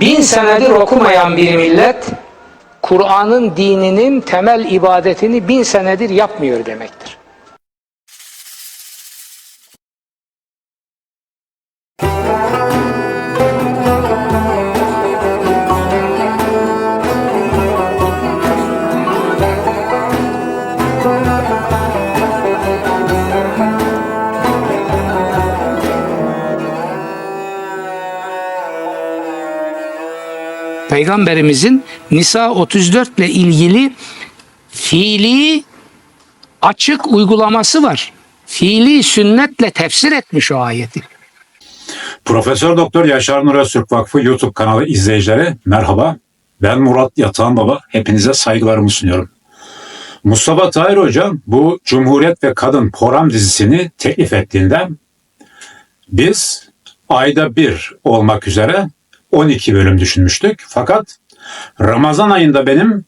bin senedir okumayan bir millet Kur'an'ın dininin temel ibadetini bin senedir yapmıyor demektir. Peygamberimizin Nisa 34 ile ilgili fiili açık uygulaması var. Fiili sünnetle tefsir etmiş o ayeti. Profesör Doktor Yaşar Nur Öztürk Vakfı YouTube kanalı izleyicileri merhaba. Ben Murat Yatağan Baba. Hepinize saygılarımı sunuyorum. Mustafa Tahir Hocam bu Cumhuriyet ve Kadın program dizisini teklif ettiğinde biz ayda bir olmak üzere 12 bölüm düşünmüştük. Fakat Ramazan ayında benim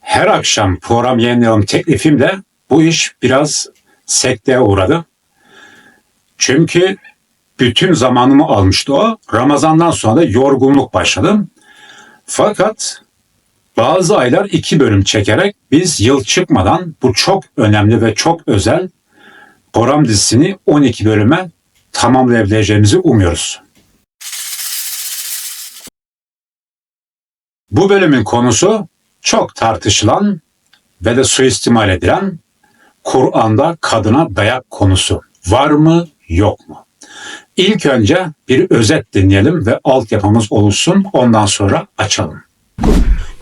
her akşam program yayınlayalım teklifimle bu iş biraz sekteye uğradı. Çünkü bütün zamanımı almıştı o. Ramazandan sonra da yorgunluk başladı. Fakat bazı aylar iki bölüm çekerek biz yıl çıkmadan bu çok önemli ve çok özel program dizisini 12 bölüme tamamlayabileceğimizi umuyoruz. Bu bölümün konusu çok tartışılan ve de suistimal edilen Kur'an'da kadına dayak konusu. Var mı yok mu? İlk önce bir özet dinleyelim ve altyapımız oluşsun ondan sonra açalım.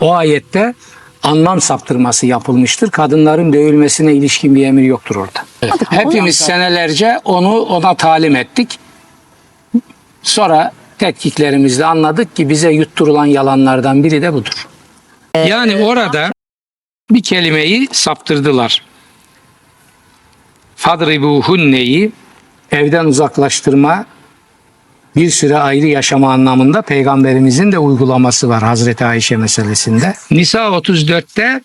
O ayette anlam saptırması yapılmıştır. Kadınların dövülmesine ilişkin bir emir yoktur orada. Hepimiz senelerce onu ona talim ettik. Sonra tetkiklerimizle anladık ki bize yutturulan yalanlardan biri de budur. Yani orada bir kelimeyi saptırdılar. Fadribuhunneyi evden uzaklaştırma, bir süre ayrı yaşama anlamında peygamberimizin de uygulaması var Hazreti Ayşe meselesinde. Nisa 34'te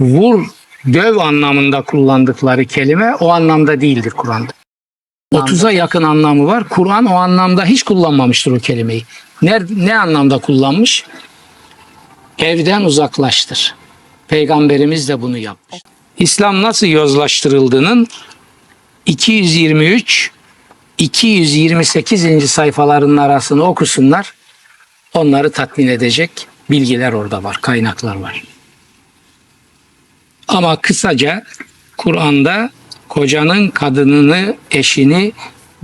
vur, döv anlamında kullandıkları kelime o anlamda değildir Kur'an'da. 30'a yakın anlamı var. Kur'an o anlamda hiç kullanmamıştır o kelimeyi. Ne, ne anlamda kullanmış? Evden uzaklaştır. Peygamberimiz de bunu yapmış. İslam nasıl yozlaştırıldığının 223 228. sayfalarının arasını okusunlar. Onları tatmin edecek bilgiler orada var, kaynaklar var. Ama kısaca Kur'an'da kocanın kadınını, eşini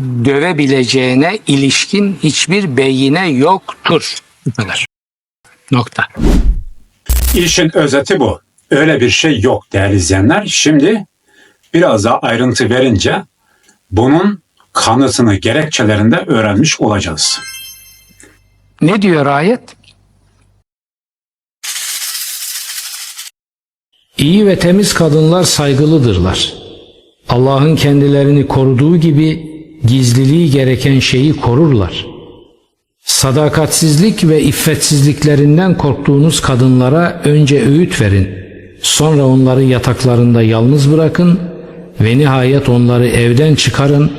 dövebileceğine ilişkin hiçbir beyine yoktur. Bu kadar. Nokta. İşin özeti bu. Öyle bir şey yok değerli izleyenler. Şimdi biraz daha ayrıntı verince bunun kanıtını gerekçelerinde öğrenmiş olacağız. Ne diyor ayet? İyi ve temiz kadınlar saygılıdırlar. Allah'ın kendilerini koruduğu gibi gizliliği gereken şeyi korurlar. Sadakatsizlik ve iffetsizliklerinden korktuğunuz kadınlara önce öğüt verin. Sonra onları yataklarında yalnız bırakın ve nihayet onları evden çıkarın,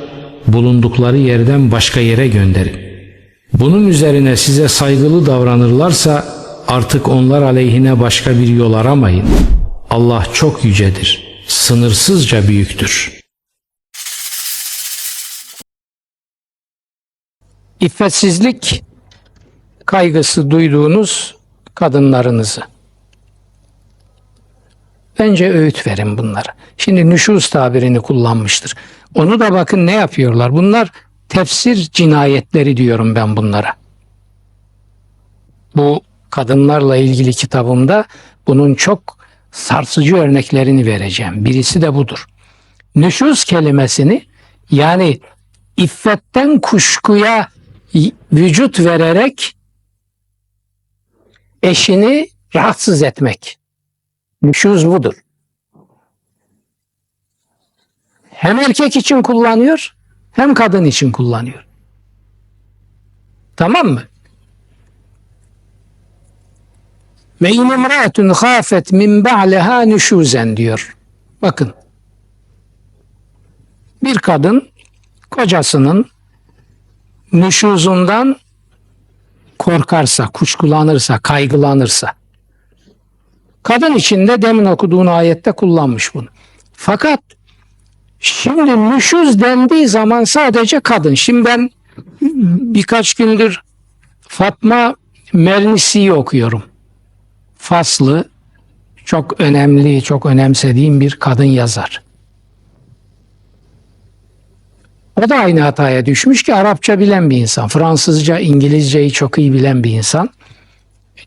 bulundukları yerden başka yere gönderin. Bunun üzerine size saygılı davranırlarsa artık onlar aleyhine başka bir yol aramayın. Allah çok yücedir, sınırsızca büyüktür. İffetsizlik kaygısı duyduğunuz kadınlarınızı. Bence öğüt verin bunlara. Şimdi nüşuz tabirini kullanmıştır. Onu da bakın ne yapıyorlar. Bunlar tefsir cinayetleri diyorum ben bunlara. Bu kadınlarla ilgili kitabımda bunun çok sarsıcı örneklerini vereceğim. Birisi de budur. Nüşuz kelimesini yani iffetten kuşkuya vücut vererek eşini rahatsız etmek. Nüşuz budur. Hem erkek için kullanıyor hem kadın için kullanıyor. Tamam mı? Ve in imra'atun khafet min ba'liha nüşuzen diyor. Bakın. Bir kadın kocasının nüşuzundan korkarsa, kuşkulanırsa, kaygılanırsa. Kadın içinde demin okuduğun ayette kullanmış bunu. Fakat şimdi nüşüz dendiği zaman sadece kadın. Şimdi ben birkaç gündür Fatma Mernisi'yi okuyorum. Faslı, çok önemli, çok önemsediğim bir kadın yazar. O da aynı hataya düşmüş ki Arapça bilen bir insan. Fransızca, İngilizceyi çok iyi bilen bir insan.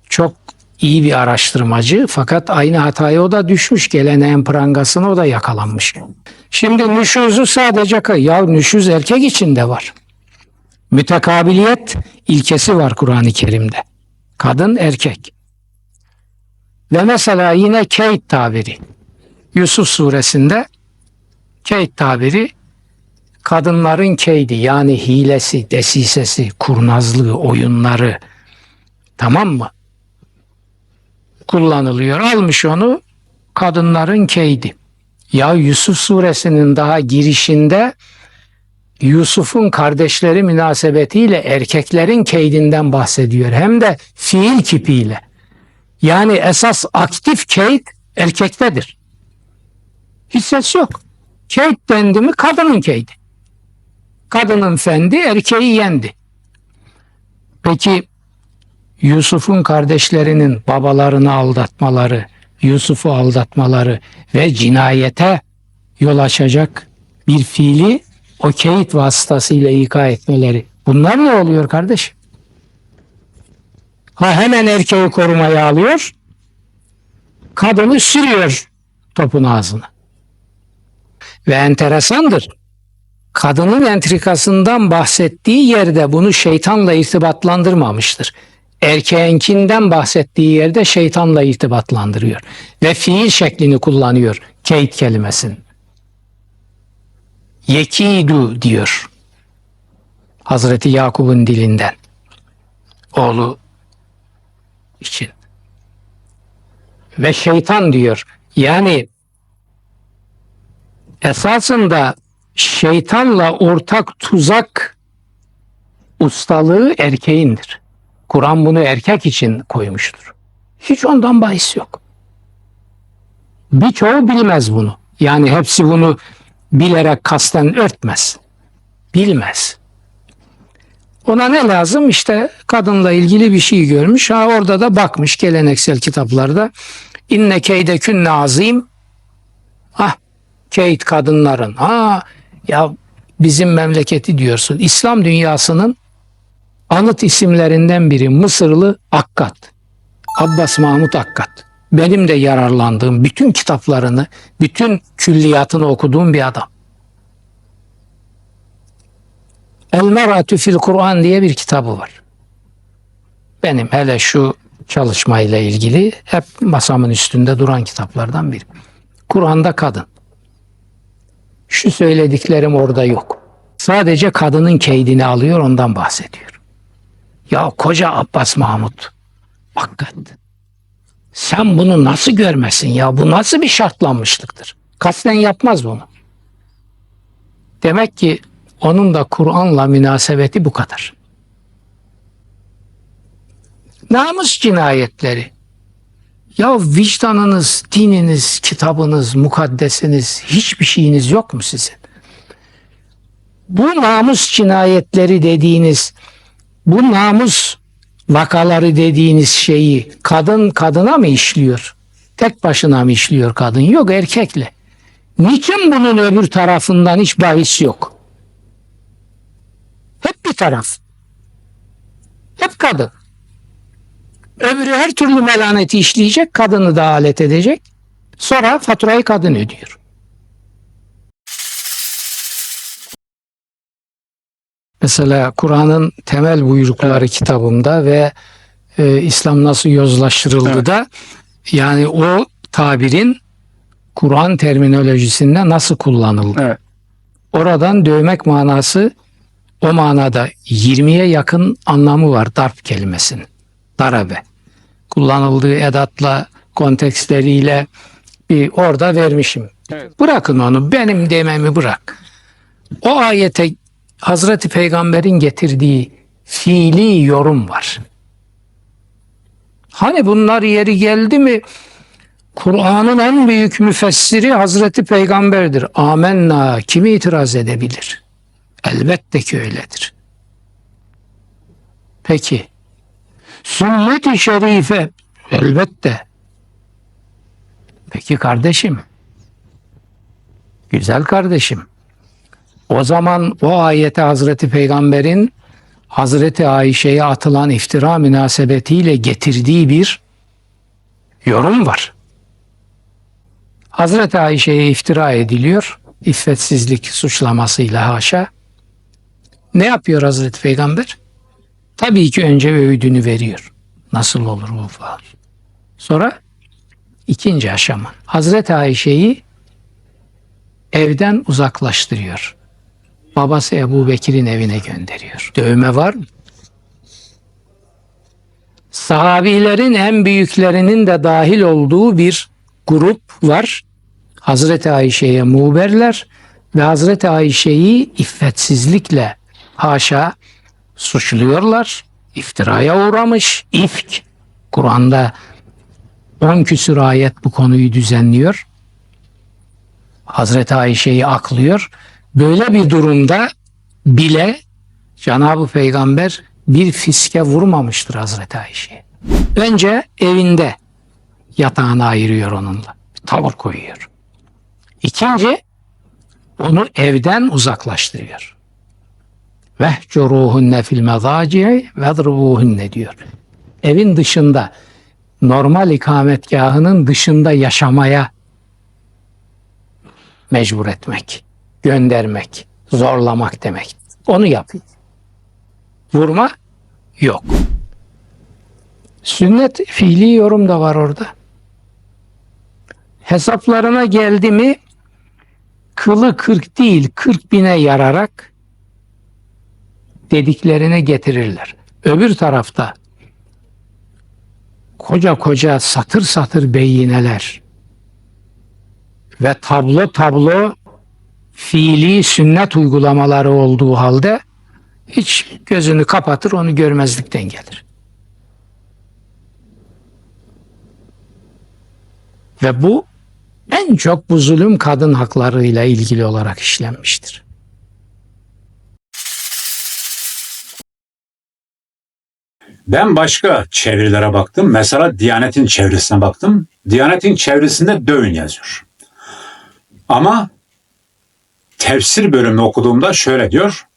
Çok iyi bir araştırmacı fakat aynı hataya o da düşmüş. Geleneğin prangasına o da yakalanmış. Şimdi nüşuzu sadece ya nüşuz erkek içinde var. Mütekabiliyet ilkesi var Kur'an-ı Kerim'de. Kadın erkek. Ve mesela yine keyit tabiri. Yusuf suresinde keyit tabiri kadınların keydi yani hilesi, desisesi, kurnazlığı, oyunları tamam mı? Kullanılıyor. Almış onu kadınların keydi. Ya Yusuf suresinin daha girişinde Yusuf'un kardeşleri münasebetiyle erkeklerin keydinden bahsediyor. Hem de fiil kipiyle. Yani esas aktif keyd erkektedir. Hiç ses yok. Keyd dendi mi kadının keydi. Kadının fendi erkeği yendi. Peki Yusuf'un kardeşlerinin babalarını aldatmaları, Yusuf'u aldatmaları ve cinayete yol açacak bir fiili o keyit vasıtasıyla ika etmeleri. Bunlar ne oluyor kardeşim? Ha hemen erkeği korumaya alıyor. Kadını sürüyor topun ağzına. Ve enteresandır. Kadının entrikasından bahsettiği yerde bunu şeytanla irtibatlandırmamıştır. Erkeğinkinden bahsettiği yerde şeytanla irtibatlandırıyor. Ve fiil şeklini kullanıyor keyit kelimesinin. Yekidu diyor. Hazreti Yakup'un dilinden. Oğlu için. Ve şeytan diyor. Yani esasında şeytanla ortak tuzak ustalığı erkeğindir. Kur'an bunu erkek için koymuştur. Hiç ondan bahis yok. Birçoğu bilmez bunu. Yani hepsi bunu bilerek kasten örtmez. Bilmez. Ona ne lazım? İşte kadınla ilgili bir şey görmüş. Ha orada da bakmış geleneksel kitaplarda. İnne keyde künne azim. Ah keyd kadınların. Ha ya bizim memleketi diyorsun. İslam dünyasının anıt isimlerinden biri Mısırlı Akkat. Abbas Mahmut Akkat. Benim de yararlandığım bütün kitaplarını, bütün külliyatını okuduğum bir adam. El Meratü fil Kur'an diye bir kitabı var. Benim hele şu çalışmayla ilgili hep masamın üstünde duran kitaplardan biri. Kur'an'da kadın. Şu söylediklerim orada yok. Sadece kadının keydini alıyor ondan bahsediyor. Ya koca Abbas Mahmut. Hakikat. Sen bunu nasıl görmesin ya? Bu nasıl bir şartlanmışlıktır? Kasten yapmaz bunu. Demek ki onun da Kur'an'la münasebeti bu kadar. Namus cinayetleri. Ya vicdanınız, dininiz, kitabınız, mukaddesiniz, hiçbir şeyiniz yok mu sizin? Bu namus cinayetleri dediğiniz, bu namus vakaları dediğiniz şeyi kadın kadına mı işliyor? Tek başına mı işliyor kadın? Yok erkekle. Niçin bunun öbür tarafından hiç bahis yok? Taraf. Hep kadın. Öbürü her türlü melaneti işleyecek, kadını da alet edecek. Sonra faturayı kadın ödüyor. Mesela Kur'an'ın temel buyrukları kitabımda ve e, İslam nasıl yozlaştırıldı da yani o tabirin Kur'an terminolojisinde nasıl kullanıldı? Evet. Oradan dövmek manası o manada 20'ye yakın anlamı var darp kelimesinin. Darabe. Kullanıldığı edatla, kontekstleriyle bir orada vermişim. Evet. Bırakın onu benim dememi bırak. O ayete Hazreti Peygamber'in getirdiği fiili yorum var. Hani bunlar yeri geldi mi Kur'an'ın en büyük müfessiri Hazreti Peygamber'dir. Amenna kimi itiraz edebilir? Elbette ki öyledir. Peki sünnet-i şerife elbette. Peki kardeşim güzel kardeşim o zaman o ayete Hazreti Peygamber'in Hazreti Ayşe'ye atılan iftira münasebetiyle getirdiği bir yorum var. Hazreti Ayşe'ye iftira ediliyor. İffetsizlik suçlamasıyla haşa. Ne yapıyor Hazreti Peygamber? Tabii ki önce öğüdünü veriyor. Nasıl olur bu falan. Sonra ikinci aşama. Hazreti Ayşe'yi evden uzaklaştırıyor. Babası Ebu Bekir'in evine gönderiyor. Dövme var mı? Sahabilerin en büyüklerinin de dahil olduğu bir grup var. Hazreti Ayşe'ye muberler ve Hazreti Ayşe'yi iffetsizlikle haşa suçluyorlar. İftiraya uğramış. İfk. Kur'an'da 10 küsur ayet bu konuyu düzenliyor. Hazreti Ayşe'yi aklıyor. Böyle bir durumda bile Cenab-ı Peygamber bir fiske vurmamıştır Hazreti Ayşe'ye. Önce evinde yatağını ayırıyor onunla. Bir tavır koyuyor. İkinci onu evden uzaklaştırıyor. Vehcuruhunne fil mezaci'i vedrubuhunne diyor. Evin dışında normal ikametgahının dışında yaşamaya mecbur etmek, göndermek, zorlamak demek. Onu yapıyor. Vurma yok. Sünnet fiili yorum da var orada. Hesaplarına geldi mi kılı kırk değil kırk bine yararak dediklerine getirirler. Öbür tarafta koca koca satır satır beyineler ve tablo tablo fiili sünnet uygulamaları olduğu halde hiç gözünü kapatır onu görmezlikten gelir. Ve bu en çok bu zulüm kadın haklarıyla ilgili olarak işlenmiştir. Ben başka çevirilere baktım. Mesela Diyanet'in çevresine baktım. Diyanet'in çevresinde dövün yazıyor. Ama tefsir bölümünü okuduğumda şöyle diyor.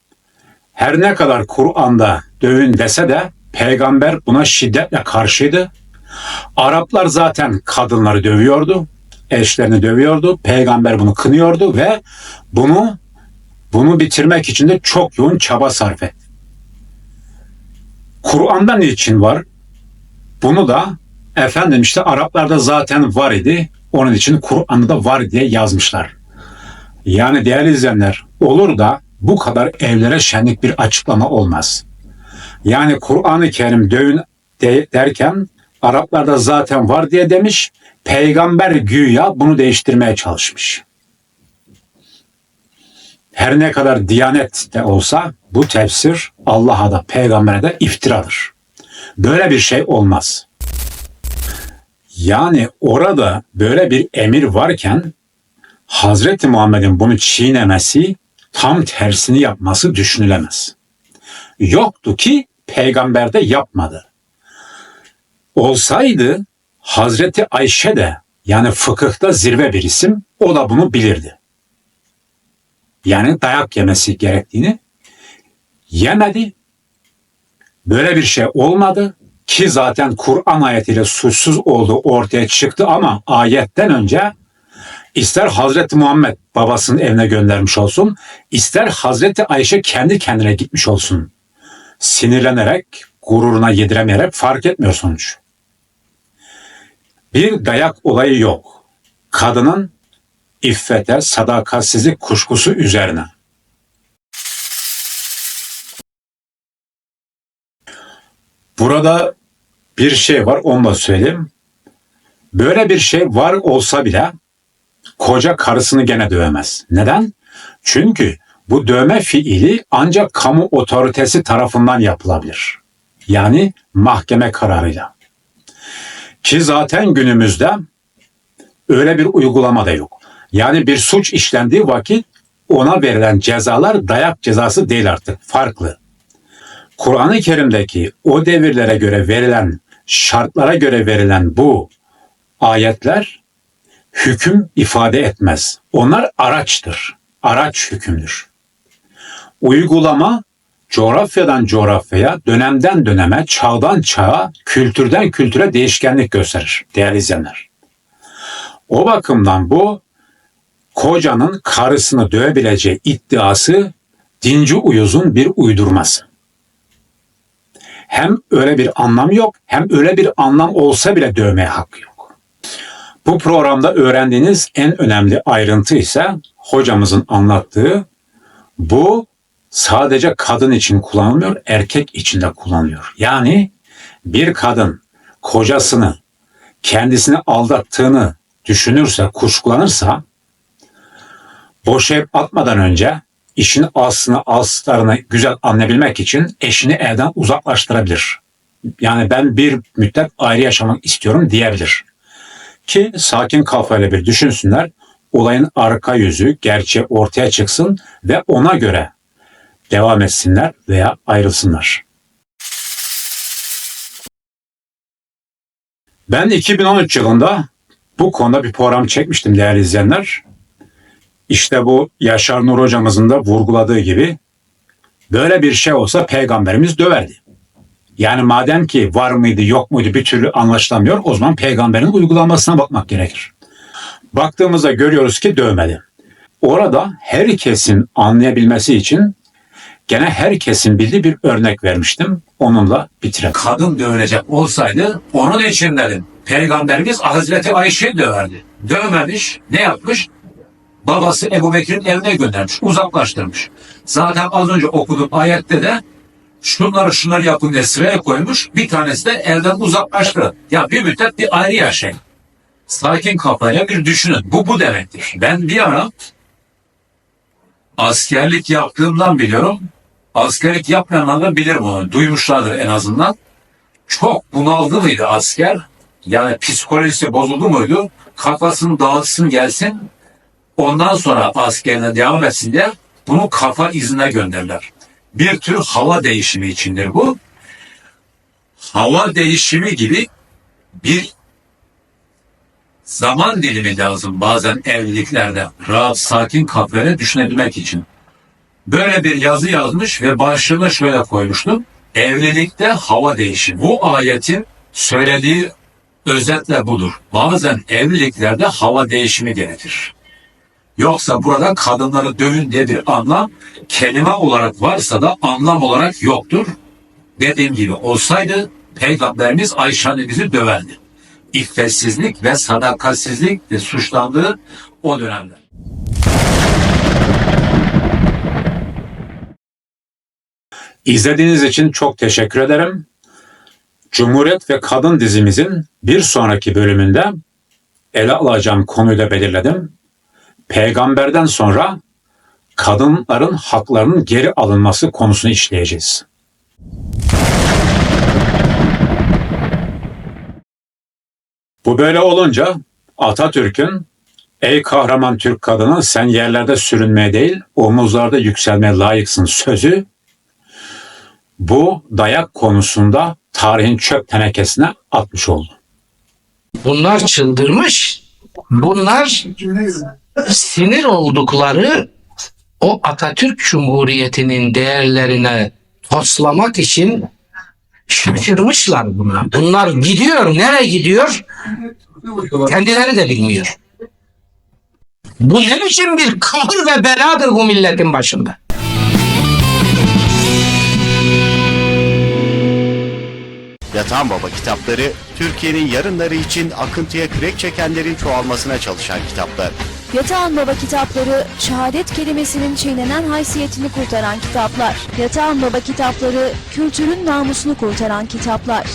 Her ne kadar Kur'an'da dövün dese de peygamber buna şiddetle karşıydı. Araplar zaten kadınları dövüyordu. Eşlerini dövüyordu. Peygamber bunu kınıyordu ve bunu bunu bitirmek için de çok yoğun çaba sarf etti. Kur'an'da niçin var? Bunu da efendim işte Araplarda zaten var idi. Onun için Kur'an'da da var diye yazmışlar. Yani değerli izleyenler olur da bu kadar evlere şenlik bir açıklama olmaz. Yani Kur'an-ı Kerim dövün de- derken Araplarda zaten var diye demiş. Peygamber güya bunu değiştirmeye çalışmış. Her ne kadar diyanet de olsa bu tefsir Allah'a da peygambere de iftiradır. Böyle bir şey olmaz. Yani orada böyle bir emir varken Hazreti Muhammed'in bunu çiğnemesi, tam tersini yapması düşünülemez. Yoktu ki peygamber de yapmadı. Olsaydı Hazreti Ayşe de yani fıkıhta zirve bir isim o da bunu bilirdi. Yani dayak yemesi gerektiğini yemedi. Böyle bir şey olmadı ki zaten Kur'an ayetiyle suçsuz olduğu ortaya çıktı ama ayetten önce ister Hazreti Muhammed babasının evine göndermiş olsun, ister Hazreti Ayşe kendi kendine gitmiş olsun. Sinirlenerek, gururuna yediremeyerek fark etmiyor sonuç. Bir dayak olayı yok. Kadının iffete, sadakatsizlik kuşkusu üzerine. Burada bir şey var, onu da söyleyeyim. Böyle bir şey var olsa bile koca karısını gene dövemez. Neden? Çünkü bu dövme fiili ancak kamu otoritesi tarafından yapılabilir. Yani mahkeme kararıyla. Ki zaten günümüzde öyle bir uygulama da yok. Yani bir suç işlendiği vakit ona verilen cezalar dayak cezası değil artık. Farklı. Kur'an-ı Kerim'deki o devirlere göre verilen, şartlara göre verilen bu ayetler hüküm ifade etmez. Onlar araçtır. Araç hükümdür. Uygulama coğrafyadan coğrafyaya, dönemden döneme, çağdan çağa, kültürden kültüre değişkenlik gösterir değerli izleyenler. O bakımdan bu kocanın karısını dövebileceği iddiası dinci uyuzun bir uydurması. Hem öyle bir anlam yok hem öyle bir anlam olsa bile dövmeye hakkı yok. Bu programda öğrendiğiniz en önemli ayrıntı ise hocamızın anlattığı bu sadece kadın için kullanılmıyor, erkek için de kullanılıyor. Yani bir kadın kocasını kendisini aldattığını düşünürse, kuşkulanırsa boşayıp atmadan önce işin aslını, aslarını güzel anlayabilmek için eşini evden uzaklaştırabilir. Yani ben bir müddet ayrı yaşamak istiyorum diyebilir. Ki sakin kafayla bir düşünsünler, olayın arka yüzü, gerçeği ortaya çıksın ve ona göre devam etsinler veya ayrılsınlar. Ben 2013 yılında bu konuda bir program çekmiştim değerli izleyenler. İşte bu Yaşar Nur hocamızın da vurguladığı gibi böyle bir şey olsa peygamberimiz döverdi. Yani madem ki var mıydı yok muydu bir türlü anlaşılamıyor o zaman peygamberin uygulamasına bakmak gerekir. Baktığımızda görüyoruz ki dövmedi. Orada herkesin anlayabilmesi için gene herkesin bildiği bir örnek vermiştim. Onunla bitirelim. kadın dövülecek olsaydı onun için dedim. Peygamberimiz Hazreti Ayşe döverdi. Dövmemiş. Ne yapmış? Babası Ebu Bekir'in evine göndermiş. Uzaklaştırmış. Zaten az önce okuduğum ayette de şunları şunları yapın diye sıraya koymuş. Bir tanesi de evden uzaklaştı. Ya bir müddet bir ayrı yaşayın. Sakin kafayla bir düşünün. Bu bu demektir. Ben bir ara askerlik yaptığımdan biliyorum. Askerlik yapmayanlar da bilir bunu. Duymuşlardır en azından. Çok bunaldı mıydı asker? Yani psikolojisi bozuldu muydu? Kafasını dağıtsın gelsin. Ondan sonra askerine devam etsin diye bunu kafa izine gönderirler. Bir tür hava değişimi içindir bu. Hava değişimi gibi bir zaman dilimi lazım bazen evliliklerde. Rahat, sakin kafayla düşünebilmek için. Böyle bir yazı yazmış ve başlığına şöyle koymuştum. Evlilikte hava değişimi. Bu ayetin söylediği özetle budur. Bazen evliliklerde hava değişimi gerekir. Yoksa burada kadınları dövün diye bir anlam kelime olarak varsa da anlam olarak yoktur. Dediğim gibi olsaydı Peygamberimiz Ayşe annemizi döverdi. İffetsizlik ve sadakatsizlik suçlandığı o dönemde. İzlediğiniz için çok teşekkür ederim. Cumhuriyet ve Kadın dizimizin bir sonraki bölümünde ele alacağım konuyu da belirledim. Peygamberden sonra kadınların haklarının geri alınması konusunu işleyeceğiz. Bu böyle olunca Atatürk'ün Ey kahraman Türk kadını sen yerlerde sürünmeye değil omuzlarda yükselmeye layıksın sözü bu dayak konusunda tarihin çöp tenekesine atmış oldu. Bunlar çıldırmış. Bunlar sinir oldukları o Atatürk Cumhuriyeti'nin değerlerine toslamak için şaşırmışlar buna. Bunlar gidiyor. Nereye gidiyor? Kendileri de bilmiyor. Bu ne biçim bir kahır ve beladır bu milletin başında. Yatan Baba kitapları, Türkiye'nin yarınları için akıntıya kürek çekenlerin çoğalmasına çalışan kitaplar. Yatağan Baba kitapları, şehadet kelimesinin çiğnenen haysiyetini kurtaran kitaplar. Yatağan Baba kitapları, kültürün namusunu kurtaran kitaplar.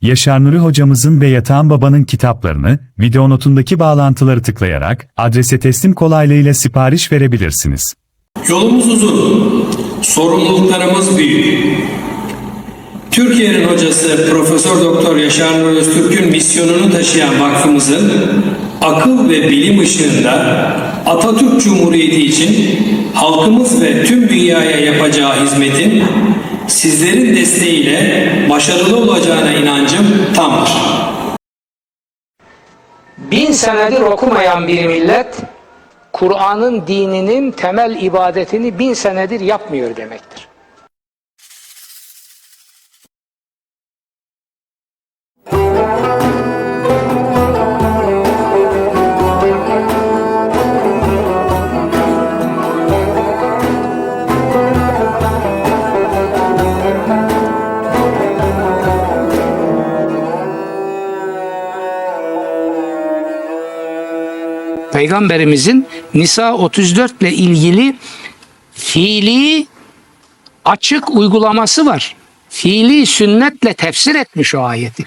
Yaşar Nuri hocamızın ve Yatağan Baba'nın kitaplarını video notundaki bağlantıları tıklayarak adrese teslim kolaylığıyla sipariş verebilirsiniz. Yolumuz uzun, sorumluluklarımız büyük. Türkiye'nin hocası Profesör Doktor Yaşar Nur Öztürk'ün misyonunu taşıyan vakfımızın akıl ve bilim ışığında Atatürk Cumhuriyeti için halkımız ve tüm dünyaya yapacağı hizmetin sizlerin desteğiyle başarılı olacağına inancım tamdır. Bin senedir okumayan bir millet Kur'an'ın dininin temel ibadetini bin senedir yapmıyor demektir. Peygamberimizin Nisa 34 ile ilgili fiili açık uygulaması var. Fiili sünnetle tefsir etmiş o ayeti.